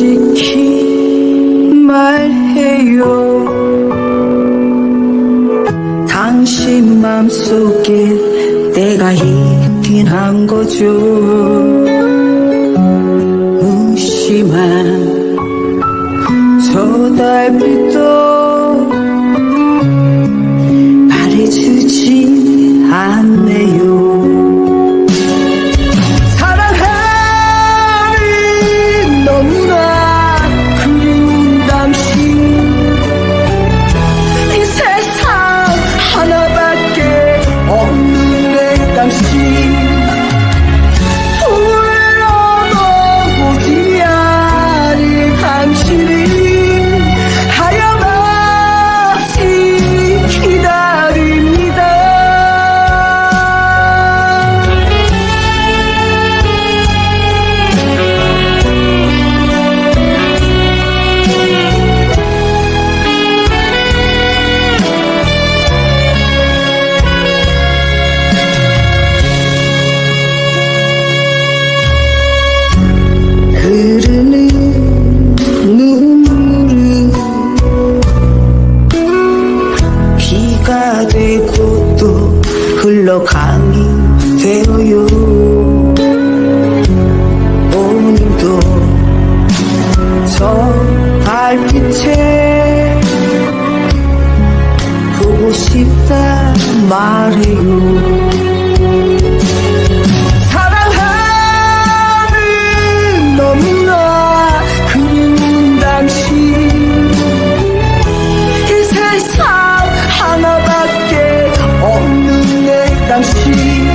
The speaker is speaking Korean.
솔직히 말해요. 당신 맘속에 내가 있긴 한 거죠. 무심한 저 달빛도 물러가니 되어요. 오늘도 저 달빛에 보고 싶다 말해요. see